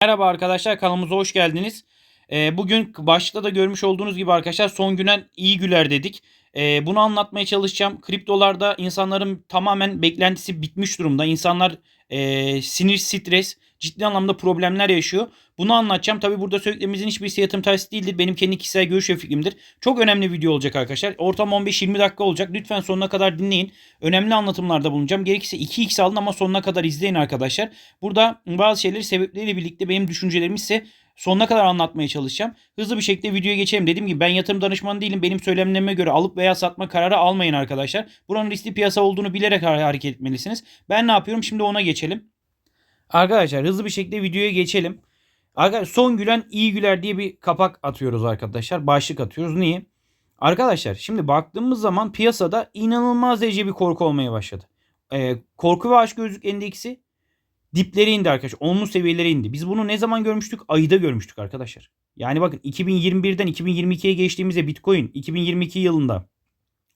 Merhaba arkadaşlar kanalımıza hoş geldiniz. Ee, bugün başlıkta da görmüş olduğunuz gibi arkadaşlar son günen iyi güler dedik. Ee, bunu anlatmaya çalışacağım. Kriptolarda insanların tamamen beklentisi bitmiş durumda. İnsanlar e, sinir, stres, ciddi anlamda problemler yaşıyor. Bunu anlatacağım. Tabi burada söylediklerimizin hiçbirisi yatırım tavsiyesi değildir. Benim kendi kişisel görüş ve fikrimdir. Çok önemli video olacak arkadaşlar. Ortam 15-20 dakika olacak. Lütfen sonuna kadar dinleyin. Önemli anlatımlarda bulunacağım. Gerekirse 2x alın ama sonuna kadar izleyin arkadaşlar. Burada bazı şeyleri sebepleriyle birlikte benim düşüncelerimi ise sonuna kadar anlatmaya çalışacağım. Hızlı bir şekilde videoya geçelim. Dediğim gibi ben yatırım danışmanı değilim. Benim söylemlerime göre alıp veya satma kararı almayın arkadaşlar. Buranın riskli piyasa olduğunu bilerek hareket etmelisiniz. Ben ne yapıyorum? Şimdi ona geçelim. Arkadaşlar hızlı bir şekilde videoya geçelim. Arkadaşlar son gülen iyi güler diye bir kapak atıyoruz arkadaşlar. Başlık atıyoruz. Niye? Arkadaşlar şimdi baktığımız zaman piyasada inanılmaz derece bir korku olmaya başladı. Ee, korku ve aşk gözlük endeksi dipleri indi arkadaşlar. Onlu seviyelere indi. Biz bunu ne zaman görmüştük? Ayda görmüştük arkadaşlar. Yani bakın 2021'den 2022'ye geçtiğimizde Bitcoin 2022 yılında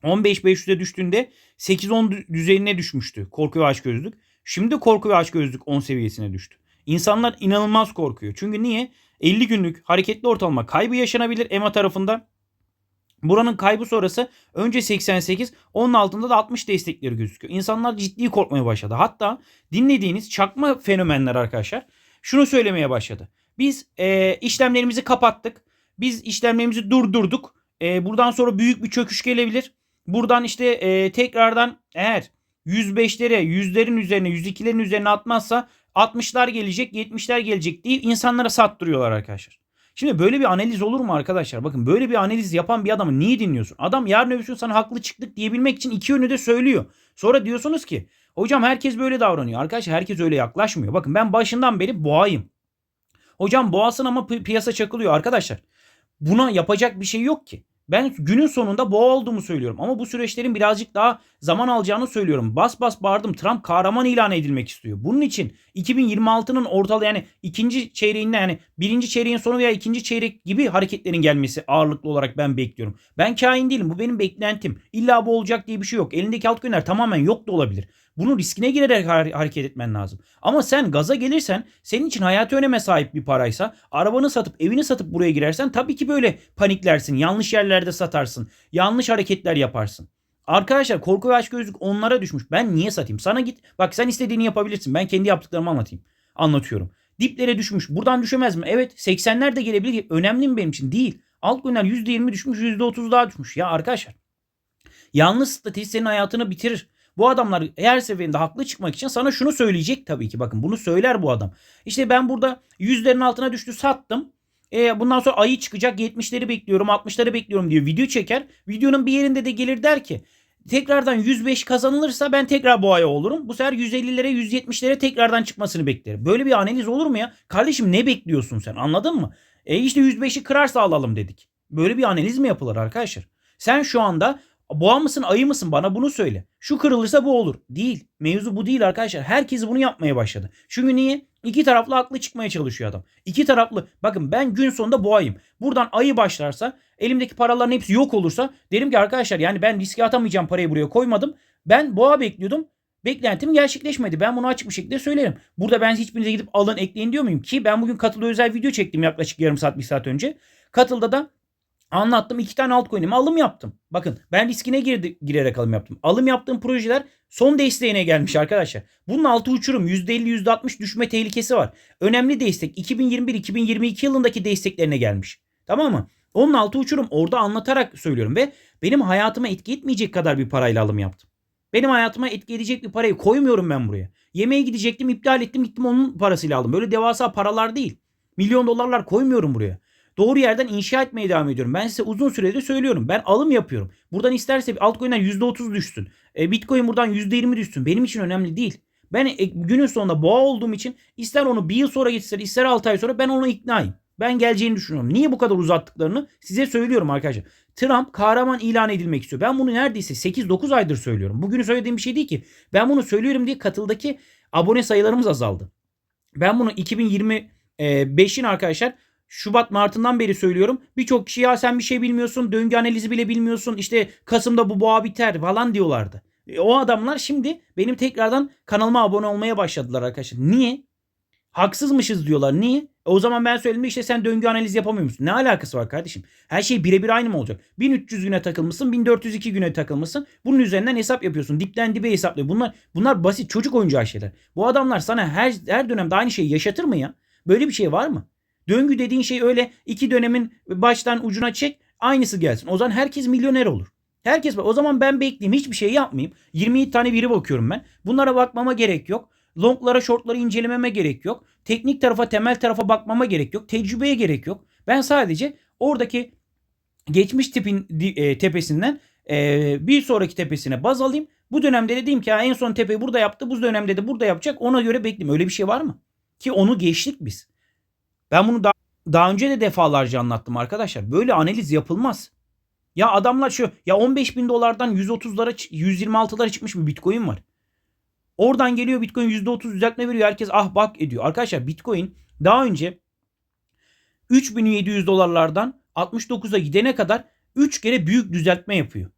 15.500'e düştüğünde 8-10 düzeyine düşmüştü korku ve aşk gözlük. Şimdi korku ve aşk gözlük 10 seviyesine düştü. İnsanlar inanılmaz korkuyor. Çünkü niye? 50 günlük hareketli ortalama kaybı yaşanabilir EMA tarafında. Buranın kaybı sonrası önce 88, onun altında da 60 destekleri gözüküyor. İnsanlar ciddi korkmaya başladı. Hatta dinlediğiniz çakma fenomenler arkadaşlar şunu söylemeye başladı. Biz e, işlemlerimizi kapattık. Biz işlemlerimizi durdurduk. E, buradan sonra büyük bir çöküş gelebilir. Buradan işte e, tekrardan eğer 105'lere, yüzlerin üzerine, 102'lerin üzerine atmazsa 60'lar gelecek, 70'ler gelecek diye insanlara sattırıyorlar arkadaşlar. Şimdi böyle bir analiz olur mu arkadaşlar? Bakın böyle bir analiz yapan bir adamı niye dinliyorsun? Adam yarın öbür gün sana haklı çıktık diyebilmek için iki yönü de söylüyor. Sonra diyorsunuz ki hocam herkes böyle davranıyor. Arkadaşlar herkes öyle yaklaşmıyor. Bakın ben başından beri boğayım. Hocam boğasın ama pi- piyasa çakılıyor arkadaşlar. Buna yapacak bir şey yok ki. Ben günün sonunda boğa olduğumu söylüyorum. Ama bu süreçlerin birazcık daha zaman alacağını söylüyorum. Bas bas bağırdım. Trump kahraman ilan edilmek istiyor. Bunun için 2026'nın ortalı yani ikinci çeyreğinde yani birinci çeyreğin sonu veya ikinci çeyrek gibi hareketlerin gelmesi ağırlıklı olarak ben bekliyorum. Ben kain değilim. Bu benim beklentim. İlla bu olacak diye bir şey yok. Elindeki altcoin'ler tamamen yok da olabilir. Bunun riskine girerek har- hareket etmen lazım. Ama sen gaza gelirsen senin için hayati öneme sahip bir paraysa arabanı satıp evini satıp buraya girersen tabii ki böyle paniklersin. Yanlış yerlerde satarsın. Yanlış hareketler yaparsın. Arkadaşlar korku ve aşk gözlük onlara düşmüş. Ben niye satayım? Sana git. Bak sen istediğini yapabilirsin. Ben kendi yaptıklarımı anlatayım. Anlatıyorum. Diplere düşmüş. Buradan düşemez mi? Evet 80'ler de gelebilir. Önemli mi benim için? Değil. Altcoin'ler %20 düşmüş %30 daha düşmüş. Ya arkadaşlar. Yalnız strateji senin hayatını bitirir. Bu adamlar her seferinde haklı çıkmak için sana şunu söyleyecek tabii ki. Bakın bunu söyler bu adam. İşte ben burada yüzlerin altına düştü sattım. E, bundan sonra ayı çıkacak 70'leri bekliyorum 60'ları bekliyorum diyor. Video çeker. Videonun bir yerinde de gelir der ki tekrardan 105 kazanılırsa ben tekrar boğaya olurum. Bu sefer 150'lere 170'lere tekrardan çıkmasını beklerim. Böyle bir analiz olur mu ya? Kardeşim ne bekliyorsun sen anladın mı? E işte 105'i kırarsa alalım dedik. Böyle bir analiz mi yapılır arkadaşlar? Sen şu anda boğa mısın ayı mısın bana bunu söyle. Şu kırılırsa bu olur. Değil. Mevzu bu değil arkadaşlar. Herkes bunu yapmaya başladı. Çünkü niye? İki taraflı haklı çıkmaya çalışıyor adam. İki taraflı. Bakın ben gün sonunda boğayım. Buradan ayı başlarsa elimdeki paraların hepsi yok olursa derim ki arkadaşlar yani ben riske atamayacağım parayı buraya koymadım. Ben boğa bekliyordum. Beklentim gerçekleşmedi. Ben bunu açık bir şekilde söylerim. Burada ben hiçbirinize gidip alın ekleyin diyor muyum? Ki ben bugün Katıl'a özel video çektim yaklaşık yarım saat bir saat önce. Katıl'da da Anlattım. iki tane altcoin'ime alım yaptım. Bakın ben riskine girdi, girerek alım yaptım. Alım yaptığım projeler son desteğine gelmiş arkadaşlar. Bunun altı uçurum %50 %60 düşme tehlikesi var. Önemli destek 2021-2022 yılındaki desteklerine gelmiş. Tamam mı? Onun altı uçurum orada anlatarak söylüyorum ve benim hayatıma etki etmeyecek kadar bir parayla alım yaptım. Benim hayatıma etki edecek bir parayı koymuyorum ben buraya. Yemeğe gidecektim iptal ettim gittim onun parasıyla aldım. Böyle devasa paralar değil. Milyon dolarlar koymuyorum buraya. Doğru yerden inşa etmeye devam ediyorum. Ben size uzun süredir söylüyorum. Ben alım yapıyorum. Buradan isterse altcoin'den %30 düşsün. E, Bitcoin buradan %20 düşsün. Benim için önemli değil. Ben e, günün sonunda boğa olduğum için ister onu bir yıl sonra geçsin ister 6 ay sonra ben onu iknayım. Ben geleceğini düşünüyorum. Niye bu kadar uzattıklarını size söylüyorum arkadaşlar. Trump kahraman ilan edilmek istiyor. Ben bunu neredeyse 8-9 aydır söylüyorum. Bugünü söylediğim bir şey değil ki. Ben bunu söylüyorum diye katıldaki abone sayılarımız azaldı. Ben bunu 2025'in arkadaşlar Şubat Mart'ından beri söylüyorum. Birçok kişi ya sen bir şey bilmiyorsun. Döngü analizi bile bilmiyorsun. İşte Kasım'da bu boğa biter falan diyorlardı. E, o adamlar şimdi benim tekrardan kanalıma abone olmaya başladılar arkadaşlar. Niye? Haksızmışız diyorlar. Niye? E o zaman ben söyledim işte sen döngü analizi yapamıyor musun? Ne alakası var kardeşim? Her şey birebir aynı mı olacak? 1300 güne takılmışsın, 1402 güne takılmışsın. Bunun üzerinden hesap yapıyorsun. Dipten dibe hesaplıyor. Bunlar bunlar basit çocuk oyuncağı şeyler. Bu adamlar sana her her dönemde aynı şeyi yaşatır mı ya? Böyle bir şey var mı? Döngü dediğin şey öyle iki dönemin baştan ucuna çek aynısı gelsin. O zaman herkes milyoner olur. Herkes o zaman ben bekleyeyim hiçbir şey yapmayayım. 27 tane biri bakıyorum ben. Bunlara bakmama gerek yok. Longlara shortlara incelememe gerek yok. Teknik tarafa temel tarafa bakmama gerek yok. Tecrübeye gerek yok. Ben sadece oradaki geçmiş tipin e, tepesinden e, bir sonraki tepesine baz alayım. Bu dönemde dediğim ki en son tepeyi burada yaptı. Bu dönemde de burada yapacak. Ona göre bekleyeyim. Öyle bir şey var mı? Ki onu geçtik biz. Ben bunu daha, daha önce de defalarca anlattım arkadaşlar. Böyle analiz yapılmaz. Ya adamlar şu ya 15 bin dolardan 130'lara 126'lara çıkmış bir bitcoin var. Oradan geliyor bitcoin %30 düzeltme veriyor. Herkes ah bak ediyor. Arkadaşlar bitcoin daha önce 3700 dolarlardan 69'a gidene kadar 3 kere büyük düzeltme yapıyor.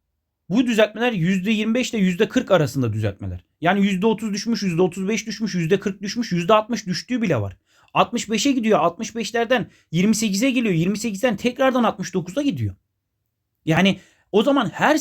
Bu düzeltmeler %25 ile %40 arasında düzeltmeler. Yani %30 düşmüş, %35 düşmüş, %40 düşmüş, %60 düştüğü bile var. 65'e gidiyor. 65'lerden 28'e geliyor. 28'den tekrardan 69'a gidiyor. Yani o zaman her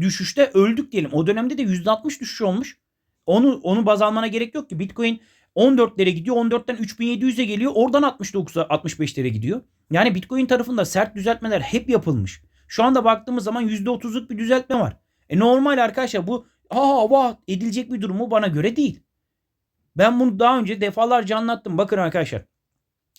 düşüşte öldük diyelim. O dönemde de %60 düşüş olmuş. Onu onu baz almana gerek yok ki. Bitcoin 14'lere gidiyor. 14'ten 3700'e geliyor. Oradan 69'a 65'lere gidiyor. Yani Bitcoin tarafında sert düzeltmeler hep yapılmış. Şu anda baktığımız zaman %30'luk bir düzeltme var. E normal arkadaşlar bu aa vah edilecek bir durumu bana göre değil. Ben bunu daha önce defalarca anlattım. Bakın arkadaşlar.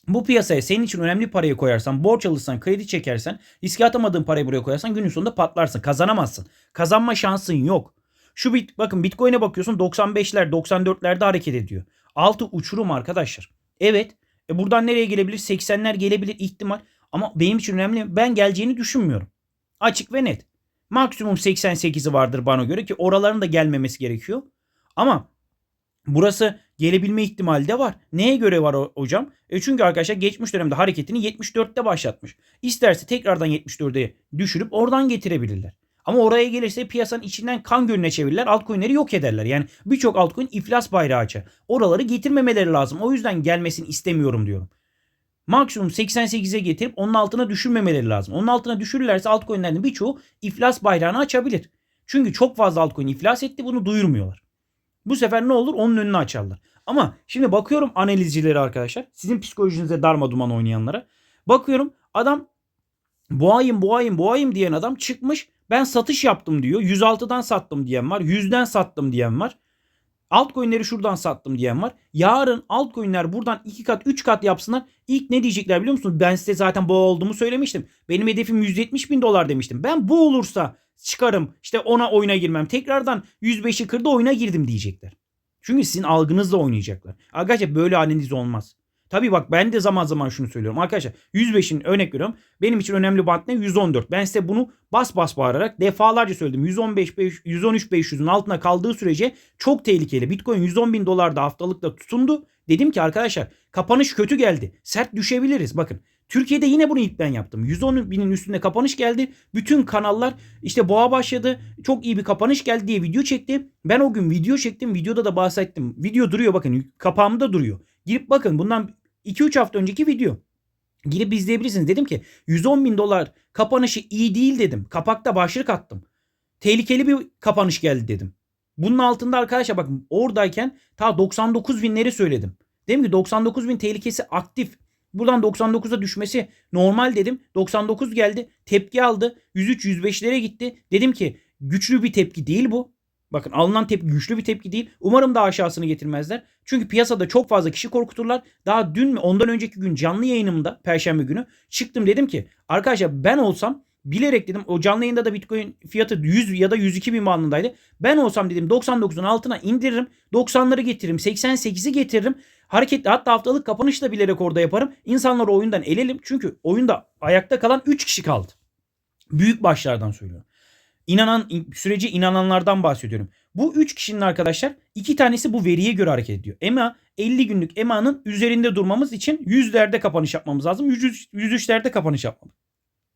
Bu piyasaya senin için önemli parayı koyarsan, borç alırsan, kredi çekersen, riske atamadığın parayı buraya koyarsan günün sonunda patlarsın. Kazanamazsın. Kazanma şansın yok. Şu bit bakın Bitcoin'e bakıyorsun 95'ler 94'lerde hareket ediyor. Altı uçurum arkadaşlar. Evet. E buradan nereye gelebilir? 80'ler gelebilir ihtimal. Ama benim için önemli. Ben geleceğini düşünmüyorum. Açık ve net. Maksimum 88'i vardır bana göre ki oraların da gelmemesi gerekiyor. Ama burası gelebilme ihtimali de var. Neye göre var hocam? E çünkü arkadaşlar geçmiş dönemde hareketini 74'te başlatmış. İsterse tekrardan 74'e düşürüp oradan getirebilirler. Ama oraya gelirse piyasanın içinden kan gölüne çevirirler. Altcoin'leri yok ederler. Yani birçok altcoin iflas bayrağı açar. Oraları getirmemeleri lazım. O yüzden gelmesini istemiyorum diyorum. Maksimum 88'e getirip onun altına düşürmemeleri lazım. Onun altına düşürürlerse altcoin'lerin birçoğu iflas bayrağını açabilir. Çünkü çok fazla altcoin iflas etti bunu duyurmuyorlar. Bu sefer ne olur? Onun önünü açarlar. Ama şimdi bakıyorum analizcilere arkadaşlar. Sizin psikolojinize darma duman oynayanlara. Bakıyorum adam boğayım boğayım boğayım diyen adam çıkmış ben satış yaptım diyor. 106'dan sattım diyen var. 100'den sattım diyen var. Altcoin'leri şuradan sattım diyen var. Yarın altcoin'ler buradan 2 kat 3 kat yapsınlar. İlk ne diyecekler biliyor musunuz? Ben size zaten bu olduğumu söylemiştim. Benim hedefim 170 bin dolar demiştim. Ben bu olursa çıkarım işte ona oyuna girmem. Tekrardan 105'i kırdı oyuna girdim diyecekler. Çünkü sizin algınızla oynayacaklar. Arkadaşlar böyle haliniz olmaz. Tabi bak ben de zaman zaman şunu söylüyorum. Arkadaşlar 105'in örnek veriyorum. Benim için önemli band ne? 114. Ben size bunu bas bas bağırarak defalarca söyledim. 115 113 500'ün altına kaldığı sürece çok tehlikeli. Bitcoin 110 bin dolarda haftalıkta tutundu. Dedim ki arkadaşlar kapanış kötü geldi. Sert düşebiliriz. Bakın Türkiye'de yine bunu ilk ben yaptım. 110 binin üstünde kapanış geldi. Bütün kanallar işte boğa başladı. Çok iyi bir kapanış geldi diye video çekti. Ben o gün video çektim. Videoda da bahsettim. Video duruyor bakın kapağımda duruyor. Girip bakın bundan 2-3 hafta önceki video. Girip izleyebilirsiniz. Dedim ki 110 bin dolar kapanışı iyi değil dedim. Kapakta başlık attım. Tehlikeli bir kapanış geldi dedim. Bunun altında arkadaşlar bakın oradayken ta 99 binleri söyledim. Dedim ki 99 bin tehlikesi aktif. Buradan 99'a düşmesi normal dedim. 99 geldi. Tepki aldı. 103-105'lere gitti. Dedim ki güçlü bir tepki değil bu. Bakın alınan tepki güçlü bir tepki değil. Umarım daha aşağısını getirmezler. Çünkü piyasada çok fazla kişi korkuturlar. Daha dün mü ondan önceki gün canlı yayınımda perşembe günü çıktım dedim ki arkadaşlar ben olsam bilerek dedim o canlı yayında da Bitcoin fiyatı 100 ya da 102 bin bandındaydı. Ben olsam dedim 99'un altına indiririm. 90'ları getiririm. 88'i getiririm. Hareketli hatta haftalık kapanış da bilerek orada yaparım. İnsanları oyundan elelim. Çünkü oyunda ayakta kalan 3 kişi kaldı. Büyük başlardan söylüyorum. İnanan sürece inananlardan bahsediyorum. Bu 3 kişinin arkadaşlar iki tanesi bu veriye göre hareket ediyor. EMA 50 günlük EMA'nın üzerinde durmamız için yüzlerde kapanış yapmamız lazım. 100, 103'lerde kapanış yapmamız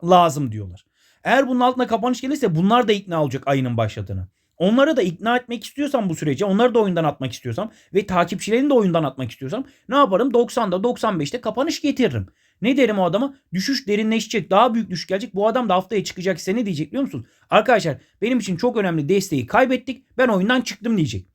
lazım diyorlar. Eğer bunun altına kapanış gelirse bunlar da ikna olacak ayının başladığını. Onları da ikna etmek istiyorsam bu sürece, onları da oyundan atmak istiyorsam ve takipçilerini de oyundan atmak istiyorsam ne yaparım? 90'da 95'te kapanış getiririm. Ne derim o adama? Düşüş derinleşecek. Daha büyük düşüş gelecek. Bu adam da haftaya çıkacak size ne diyecek biliyor musun? Arkadaşlar benim için çok önemli desteği kaybettik. Ben oyundan çıktım diyecek.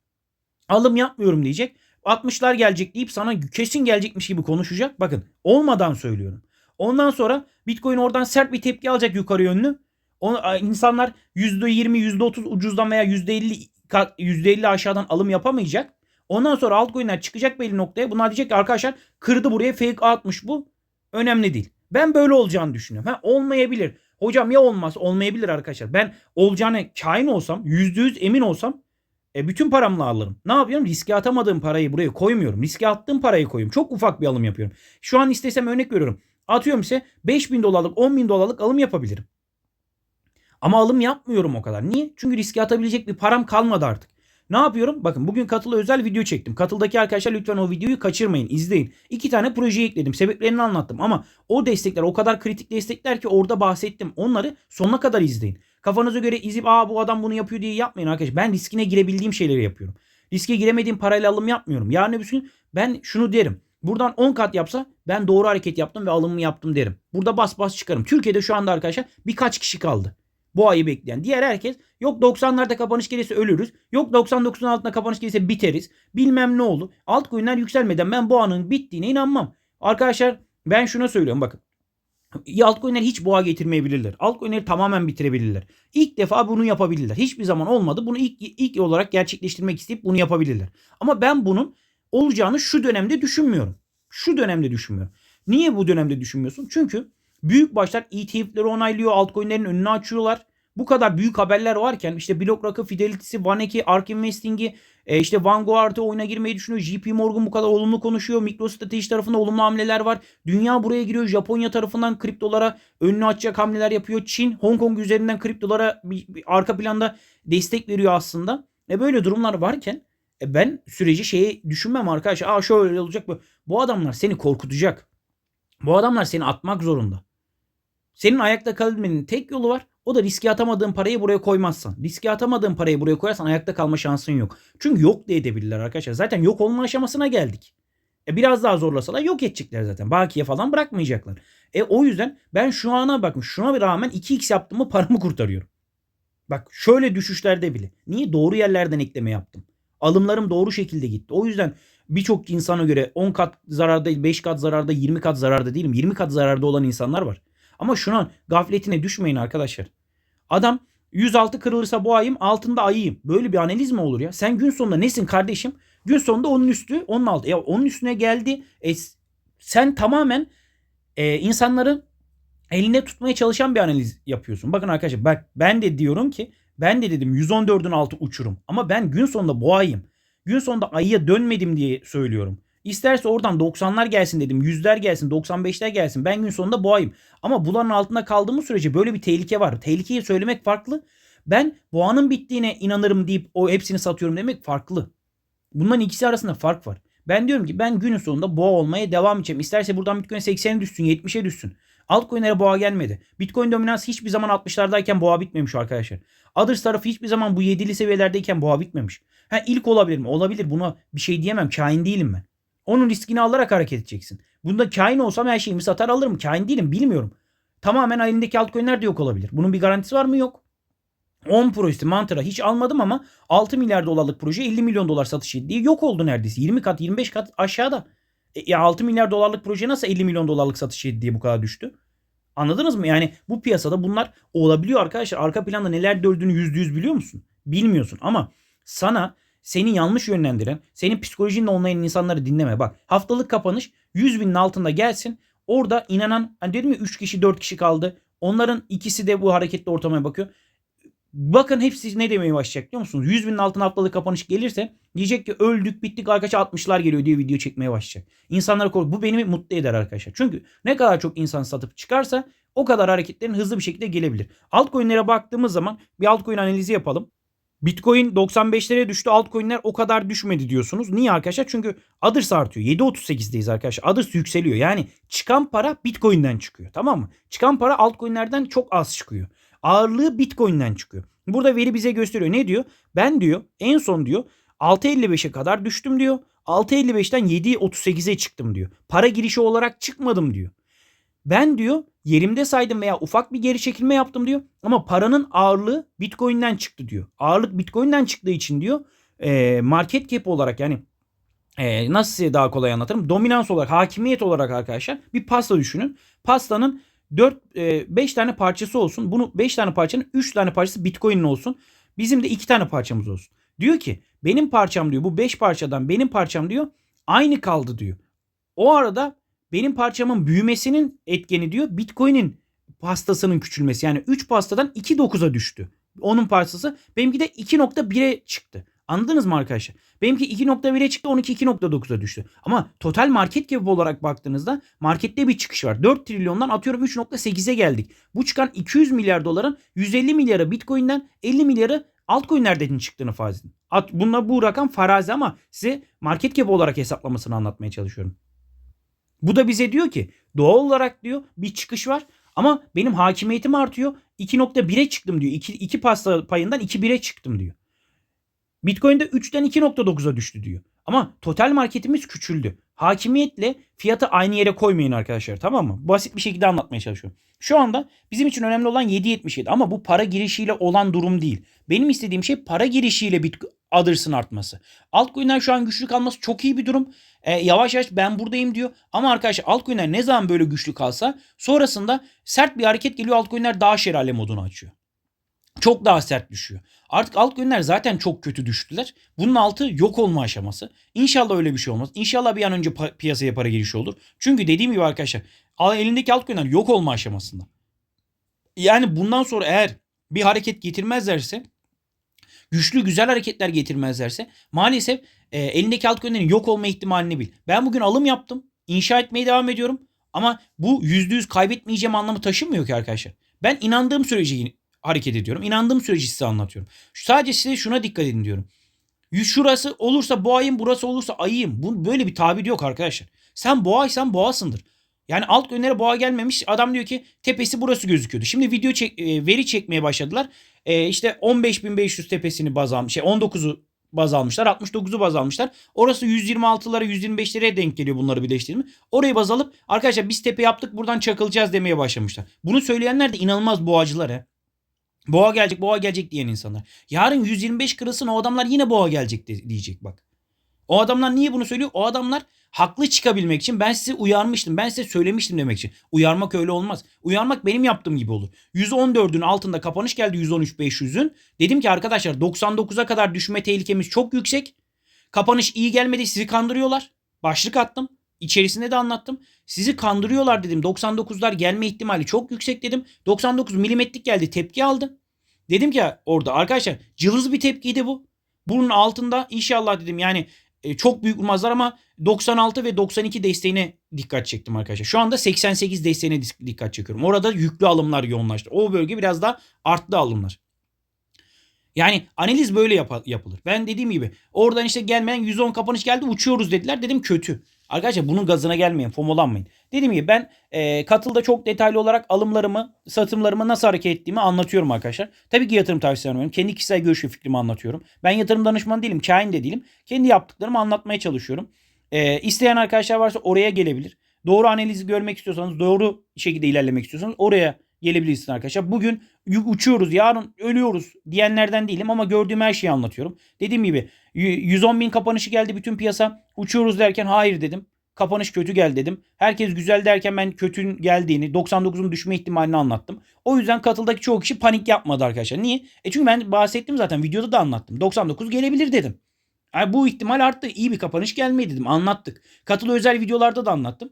Alım yapmıyorum diyecek. 60'lar gelecek deyip sana kesin gelecekmiş gibi konuşacak. Bakın olmadan söylüyorum. Ondan sonra Bitcoin oradan sert bir tepki alacak yukarı yönlü. O, insanlar %20, %30 ucuzdan veya %50 kat- %50 aşağıdan alım yapamayacak. Ondan sonra altcoin'ler çıkacak belli noktaya. Bunlar diyecek ki arkadaşlar kırdı buraya fake atmış bu. Önemli değil. Ben böyle olacağını düşünüyorum. Ha, olmayabilir. Hocam ya olmaz olmayabilir arkadaşlar. Ben olacağına kain olsam %100 emin olsam e, bütün paramla alırım. Ne yapıyorum? Riske atamadığım parayı buraya koymuyorum. Riske attığım parayı koyuyorum. Çok ufak bir alım yapıyorum. Şu an istesem örnek veriyorum. Atıyorum ise 5000 dolarlık 10 bin dolarlık alım yapabilirim. Ama alım yapmıyorum o kadar. Niye? Çünkü riske atabilecek bir param kalmadı artık. Ne yapıyorum? Bakın bugün Katıl'a özel video çektim. Katıl'daki arkadaşlar lütfen o videoyu kaçırmayın. izleyin. İki tane proje ekledim. Sebeplerini anlattım. Ama o destekler o kadar kritik destekler ki orada bahsettim. Onları sonuna kadar izleyin. Kafanıza göre izip aa bu adam bunu yapıyor diye yapmayın arkadaşlar. Ben riskine girebildiğim şeyleri yapıyorum. Riske giremediğim parayla alım yapmıyorum. Yarın öbür gün ben şunu derim. Buradan 10 kat yapsa ben doğru hareket yaptım ve alımımı yaptım derim. Burada bas bas çıkarım. Türkiye'de şu anda arkadaşlar birkaç kişi kaldı. Bu ayı bekleyen. Diğer herkes yok 90'larda kapanış gelirse ölürüz. Yok 99'un altında kapanış gelirse biteriz. Bilmem ne oldu. Altcoin'ler yükselmeden ben bu anın bittiğine inanmam. Arkadaşlar ben şuna söylüyorum bakın. Altcoin'ler hiç boğa getirmeyebilirler. Altcoin'leri tamamen bitirebilirler. İlk defa bunu yapabilirler. Hiçbir zaman olmadı. Bunu ilk, ilk olarak gerçekleştirmek isteyip bunu yapabilirler. Ama ben bunun olacağını şu dönemde düşünmüyorum. Şu dönemde düşünmüyorum. Niye bu dönemde düşünmüyorsun? Çünkü büyük başlar ETF'leri onaylıyor. Altcoin'lerin önünü açıyorlar. Bu kadar büyük haberler varken işte BlockRock'ı, Fidelity'si, Vaneki, Ark Investing'i, e, işte Vanguard'ı oyuna girmeyi düşünüyor. JP Morgan bu kadar olumlu konuşuyor. MicroStrateji tarafında olumlu hamleler var. Dünya buraya giriyor. Japonya tarafından kriptolara önünü açacak hamleler yapıyor. Çin, Hong Kong üzerinden kriptolara bir, bir arka planda destek veriyor aslında. E böyle durumlar varken e ben süreci şeyi düşünmem arkadaşlar. Aa şöyle olacak bu. Bu adamlar seni korkutacak. Bu adamlar seni atmak zorunda. Senin ayakta kalabilmenin tek yolu var. O da riske atamadığın parayı buraya koymazsan. Riske atamadığın parayı buraya koyarsan ayakta kalma şansın yok. Çünkü yok da edebilirler arkadaşlar. Zaten yok olma aşamasına geldik. E biraz daha zorlasalar yok edecekler zaten. Bakiye falan bırakmayacaklar. E o yüzden ben şu ana bakın şuna rağmen 2x yaptığımı paramı kurtarıyorum. Bak şöyle düşüşlerde bile. Niye? Doğru yerlerden ekleme yaptım. Alımlarım doğru şekilde gitti. O yüzden birçok insana göre 10 kat zararda, 5 kat zararda, 20 kat zararda değilim. 20 kat zararda olan insanlar var. Ama şuna gafletine düşmeyin arkadaşlar. Adam 106 kırılırsa bu ayım altında ayıyım. Böyle bir analiz mi olur ya? Sen gün sonunda nesin kardeşim? Gün sonunda onun üstü onun altı. Ya onun üstüne geldi. E, sen tamamen e, insanların eline tutmaya çalışan bir analiz yapıyorsun. Bakın arkadaşlar bak ben de diyorum ki ben de dedim 114'ün altı uçurum. Ama ben gün sonunda boğayım. Gün sonunda ayıya dönmedim diye söylüyorum. İsterse oradan 90'lar gelsin dedim. 100'ler gelsin, 95'ler gelsin. Ben gün sonunda boğayım. Ama bulanın altında kaldığımız sürece böyle bir tehlike var. Tehlikeyi söylemek farklı. Ben boğanın bittiğine inanırım deyip o hepsini satıyorum demek farklı. Bunların ikisi arasında fark var. Ben diyorum ki ben günün sonunda boğa olmaya devam edeceğim. İsterse buradan Bitcoin 80'e düşsün, 70'e düşsün. Altcoin'lere boğa gelmedi. Bitcoin dominansı hiçbir zaman 60'lardayken boğa bitmemiş arkadaşlar. Others tarafı hiçbir zaman bu 7'li seviyelerdeyken boğa bitmemiş. Ha ilk olabilir mi? Olabilir. Buna bir şey diyemem. Kain değilim ben. Onun riskini alarak hareket edeceksin. Bunda kain olsam her şeyimi satar alırım. Kain değilim bilmiyorum. Tamamen elindeki altcoin'ler de yok olabilir. Bunun bir garantisi var mı? Yok. 10 projesi Mantra hiç almadım ama 6 milyar dolarlık proje 50 milyon dolar satış diye yok oldu neredeyse. 20 kat 25 kat aşağıda. E, ya 6 milyar dolarlık proje nasıl 50 milyon dolarlık satış diye bu kadar düştü? Anladınız mı? Yani bu piyasada bunlar olabiliyor arkadaşlar. Arka planda neler döndüğünü %100 biliyor musun? Bilmiyorsun ama sana seni yanlış yönlendiren, senin psikolojinle olmayan insanları dinleme. Bak haftalık kapanış 100 binin altında gelsin. Orada inanan hani dedim ya 3 kişi 4 kişi kaldı. Onların ikisi de bu hareketli ortamaya bakıyor. Bakın hepsi ne demeye başlayacak biliyor musunuz? 100 binin altına haftalık kapanış gelirse diyecek ki öldük bittik arkadaşlar 60'lar geliyor diye video çekmeye başlayacak. İnsanları kork. Bu beni mutlu eder arkadaşlar. Çünkü ne kadar çok insan satıp çıkarsa o kadar hareketlerin hızlı bir şekilde gelebilir. Altcoin'lere baktığımız zaman bir altcoin analizi yapalım. Bitcoin 95'lere düştü. Altcoin'ler o kadar düşmedi diyorsunuz. Niye arkadaşlar? Çünkü Others artıyor. 7.38'deyiz arkadaşlar. Others yükseliyor. Yani çıkan para Bitcoin'den çıkıyor. Tamam mı? Çıkan para altcoin'lerden çok az çıkıyor. Ağırlığı Bitcoin'den çıkıyor. Burada veri bize gösteriyor. Ne diyor? Ben diyor en son diyor 6.55'e kadar düştüm diyor. 6.55'ten 7.38'e çıktım diyor. Para girişi olarak çıkmadım diyor. Ben diyor yerimde saydım veya ufak bir geri çekilme yaptım diyor. Ama paranın ağırlığı Bitcoin'den çıktı diyor. Ağırlık Bitcoin'den çıktığı için diyor market cap olarak yani nasıl size daha kolay anlatırım? Dominans olarak, hakimiyet olarak arkadaşlar bir pasta düşünün. Pastanın 4 5 tane parçası olsun. Bunu 5 tane parçanın 3 tane parçası Bitcoin'in olsun. Bizim de 2 tane parçamız olsun. Diyor ki benim parçam diyor bu 5 parçadan benim parçam diyor aynı kaldı diyor. O arada benim parçamın büyümesinin etkeni diyor Bitcoin'in pastasının küçülmesi. Yani 3 pastadan 2.9'a düştü. Onun parçası benimki de 2.1'e çıktı. Anladınız mı arkadaşlar? Benimki 2.1'e çıktı 12 2.9'a düştü. Ama total market cap olarak baktığınızda markette bir çıkış var. 4 trilyondan atıyorum 3.8'e geldik. Bu çıkan 200 milyar doların 150 milyarı Bitcoin'den 50 milyarı altcoin'lerden çıktığını farz edin. At, bununla bu rakam farazi ama size market cap olarak hesaplamasını anlatmaya çalışıyorum. Bu da bize diyor ki doğal olarak diyor bir çıkış var ama benim hakimiyetim artıyor. 2.1'e çıktım diyor. 2, 2 pasta payından 2.1'e çıktım diyor. Bitcoin'de 3'ten 2.9'a düştü diyor. Ama total marketimiz küçüldü. Hakimiyetle fiyatı aynı yere koymayın arkadaşlar tamam mı? Basit bir şekilde anlatmaya çalışıyorum. Şu anda bizim için önemli olan 7.77 ama bu para girişiyle olan durum değil. Benim istediğim şey para girişiyle bit Others'ın artması. Altcoin'ler şu an güçlü kalması çok iyi bir durum. Ee, yavaş yavaş ben buradayım diyor. Ama arkadaşlar altcoin'ler ne zaman böyle güçlü kalsa sonrasında sert bir hareket geliyor altcoin'ler daha şelale modunu açıyor. Çok daha sert düşüyor. Artık altcoin'ler zaten çok kötü düştüler. Bunun altı yok olma aşaması. İnşallah öyle bir şey olmaz. İnşallah bir an önce pa- piyasaya para girişi olur. Çünkü dediğim gibi arkadaşlar elindeki altcoin'ler yok olma aşamasında. Yani bundan sonra eğer bir hareket getirmezlerse güçlü güzel hareketler getirmezlerse maalesef e, elindeki altcoin'lerin yok olma ihtimalini bil. Ben bugün alım yaptım. inşa etmeye devam ediyorum. Ama bu %100 kaybetmeyeceğim anlamı taşımıyor ki arkadaşlar. Ben inandığım sürece hareket ediyorum. İnandığım süreci size anlatıyorum. Sadece size şuna dikkat edin diyorum. Şurası olursa boğayım, burası olursa ayıyım. Bu böyle bir tabir yok arkadaşlar. Sen boğaysan boğasındır. Yani alt gönlere boğa gelmemiş. Adam diyor ki tepesi burası gözüküyordu. Şimdi video çek, e, veri çekmeye başladılar. E, işte 15.500 tepesini baz almış. Şey 19'u baz almışlar. 69'u baz almışlar. Orası 126'lara 125'lere denk geliyor bunları birleştirme. Orayı baz alıp arkadaşlar biz tepe yaptık buradan çakılacağız demeye başlamışlar. Bunu söyleyenler de inanılmaz boğacılar he. Boğa gelecek boğa gelecek diyen insanlar. Yarın 125 kırılsın o adamlar yine boğa gelecek diyecek bak. O adamlar niye bunu söylüyor? O adamlar haklı çıkabilmek için ben size uyarmıştım. Ben size söylemiştim demek için. Uyarmak öyle olmaz. Uyarmak benim yaptığım gibi olur. 114'ün altında kapanış geldi 113-500'ün. Dedim ki arkadaşlar 99'a kadar düşme tehlikemiz çok yüksek. Kapanış iyi gelmedi sizi kandırıyorlar. Başlık attım. İçerisinde de anlattım. Sizi kandırıyorlar dedim. 99'lar gelme ihtimali çok yüksek dedim. 99 milimetrik geldi tepki aldı. Dedim ki orada arkadaşlar cılız bir tepkiydi bu. Bunun altında inşallah dedim yani e, çok büyük vurmazlar ama 96 ve 92 desteğine dikkat çektim arkadaşlar. Şu anda 88 desteğine dikkat çekiyorum. Orada yüklü alımlar yoğunlaştı. O bölge biraz daha arttı alımlar. Yani analiz böyle yap- yapılır. Ben dediğim gibi oradan işte gelmeyen 110 kapanış geldi uçuyoruz dediler. Dedim kötü. Arkadaşlar bunun gazına gelmeyin, fomolanmayın. Dediğim gibi ben e, katılda çok detaylı olarak alımlarımı, satımlarımı nasıl hareket ettiğimi anlatıyorum arkadaşlar. Tabii ki yatırım tavsiye vermiyorum. Kendi kişisel görüş ve fikrimi anlatıyorum. Ben yatırım danışmanı değilim, kain de değilim. Kendi yaptıklarımı anlatmaya çalışıyorum. E, isteyen arkadaşlar varsa oraya gelebilir. Doğru analizi görmek istiyorsanız, doğru şekilde ilerlemek istiyorsanız oraya gelebilirsiniz arkadaşlar. Bugün uçuyoruz, yarın ölüyoruz diyenlerden değilim ama gördüğüm her şeyi anlatıyorum. Dediğim gibi 110 bin kapanışı geldi bütün piyasa. Uçuyoruz derken hayır dedim. Kapanış kötü geldi dedim. Herkes güzel derken ben kötünün geldiğini, 99'un düşme ihtimalini anlattım. O yüzden katıldaki çoğu kişi panik yapmadı arkadaşlar. Niye? E çünkü ben bahsettim zaten videoda da anlattım. 99 gelebilir dedim. Yani bu ihtimal arttı. İyi bir kapanış gelmedi dedim. Anlattık. Katılı özel videolarda da anlattım.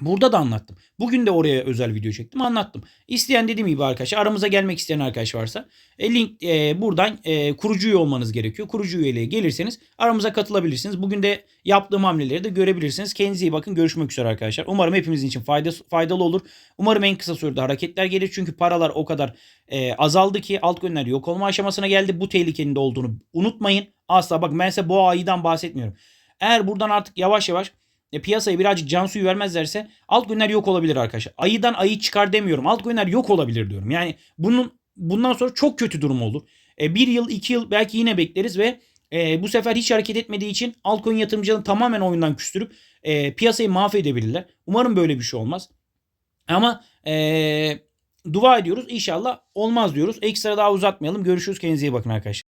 Burada da anlattım. Bugün de oraya özel video çektim anlattım. İsteyen dediğim gibi arkadaşlar aramıza gelmek isteyen arkadaş varsa e, link e, buradan e, kurucu üye olmanız gerekiyor. Kurucu üyeliğe gelirseniz aramıza katılabilirsiniz. Bugün de yaptığım hamleleri de görebilirsiniz. Kendinize iyi bakın. Görüşmek üzere arkadaşlar. Umarım hepimizin için fayda, faydalı olur. Umarım en kısa sürede hareketler gelir. Çünkü paralar o kadar e, azaldı ki altcoin'ler yok olma aşamasına geldi. Bu tehlikenin de olduğunu unutmayın. Asla bak ben size bu aydan bahsetmiyorum. Eğer buradan artık yavaş yavaş e, piyasaya birazcık can suyu vermezlerse altcoin'ler yok olabilir arkadaşlar. Ayıdan ayı çıkar demiyorum. Altcoin'ler yok olabilir diyorum. Yani bunun bundan sonra çok kötü durum olur. E, bir yıl iki yıl belki yine bekleriz ve e, bu sefer hiç hareket etmediği için altcoin yatırımcılarını tamamen oyundan küstürüp e, piyasayı mahvedebilirler. Umarım böyle bir şey olmaz. Ama e, dua ediyoruz. İnşallah olmaz diyoruz. Ekstra daha uzatmayalım. Görüşürüz. Kendinize iyi bakın arkadaşlar.